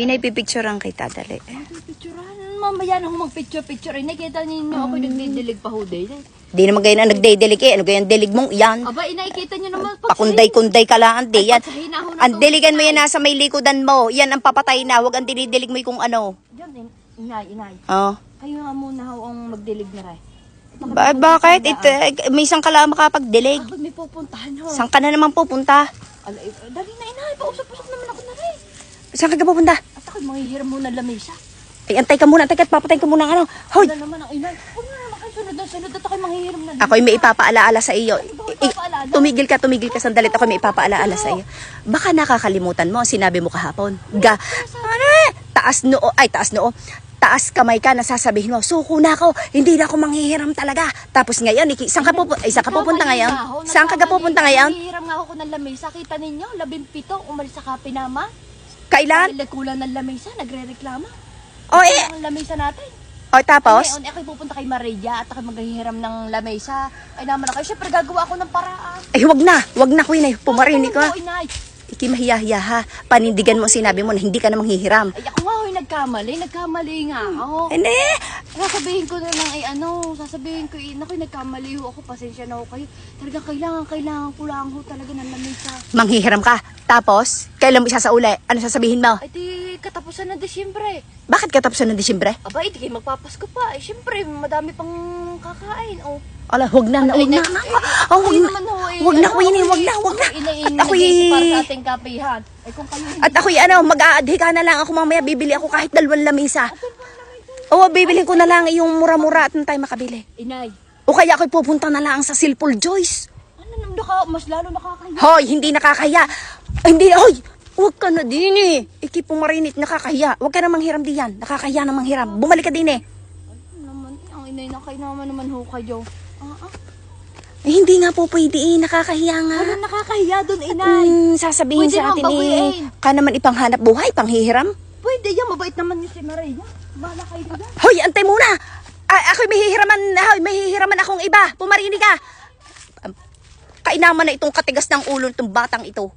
Pinay-pipicturean kita, dali. Picturean, mamaya na ako mag-picture-picture. Eh, nakita ninyo ako nagdidilig pa ho eh. Di naman kayo na nagdedelik eh. Ano kayo ang delig mong yan? Aba, inakita nyo naman. pag- Pakunday-kunday ka lang, di yan. Ako na Ang to. deligan mo yan nasa may likodan mo. Yan ang papatay na. Huwag ang dinidilig mo yung kung ano. Diyan, in- inay, inay. Oh. Kayo nga muna ho ang magdilig na rin. Ba- bakit? It, eh, may isang ka lang makapagdilig. Bakit may pupuntahan ho? Saan ka na naman pupunta? Ala, eh, dali na inay, pausap-usap naman ako na rin. Saan ka ka pupunta? Ako'y manghihiram muna ng lamesa. Ay, antay ka muna. Antay ka at papatayin ka muna ng ano. Hoy! Wala naman ang inay. Huwag na naman kayo sunod na sunod at ako'y manghihiram ng Ako'y may ipapaalaala sa iyo. Bakit I- ipapaalaala? tumigil ka, tumigil ka sandali. Ako'y may ipapaalaala sa iyo. Baka nakakalimutan mo, ang sinabi mo kahapon. Ga, ano eh? Taas noo, ay taas noo. Taas kamay ka, nasasabihin mo, suko na ako, hindi na ako manghihiram talaga. Tapos ngayon, iki, saan ka, pupu- ay, saan ka pupunta ngayon? Saan ka ka pupunta ngayon? Nanghihiram nga ako ng lamesa. Kita ninyo, labing pito, umalis sa kapinama. Kailan? Dahil kulang ng lamesa, nagre-reklama. O eh, Ang lamesa natin. o tapos? Ngayon, ako'y pupunta kay Maria at ako'y maghihiram ng lamesa. Ay naman ako, syempre gagawa ako ng paraan. Ay, wag na, wag na, Queen, ay, pumarinig ka. Ano, inay? Iki mahiya-hiya ha. Panindigan mo sinabi mo na hindi ka na manghihiram. Ay, ako nga ho'y nagkamali. Nagkamali nga ako. Hindi. Sasabihin ko na lang, ay ano, sasabihin ko, eh, naku, nagkamali ho ako, pasensya na ho kayo. Talagang kailangan, kailangan ko lang ho talaga ng lamesa. Manghihiram ka. Tapos, kailan mo isa sa uli? Ano sasabihin mo? Ay, di, katapusan ng Desyembre. Bakit katapusan ng Disyembre? Aba, hindi kayo magpapasko pa. Eh, syempre, madami pang kakain. Oh. Ala, huwag na, huwag na. na- Oh, huwag Ay, na. ho, eh. Huwag na, Ano, Queen, ako, huwag na, eh, huwag na. ako, ina- At para sa ating kapihan. Hindi At ako'y ano, mag-aadhi ka na lang ako mamaya, bibili ako kahit dalawang lamisa. Oo, bibili ko na lang yung mura-mura at tayo makabili. Inay, O kaya ako'y pupunta na lang sa Silpul Joyce. ano nang naka, mas lalo nakakahiya. Hoy, hindi nakakaya. Ay, hindi, hoy! Huwag ka na din eh. Iki pumarinit, nakakahiya. Huwag ka na manghiram diyan. Nakakahiya na manghiram. Bumalik ka din eh. Ano naman, ang inay na kayo naman naman ho kayo. Ah, ah. Eh, hindi nga po pwede eh. Nakakahiya nga. Ano nakakahiya doon, inay? Hmm, sasabihin Pwede sa atin eh. Ka naman ipanghanap buhay, panghihiram. Pwede yan, mabait naman yung si Maria. Bahala kayo doon. Hoy, antay muna! Ay, ako'y may hihiraman, hoy, may hihiraman akong iba. Pumarinig ka. Kainaman na itong katigas ng ulo nitong batang ito.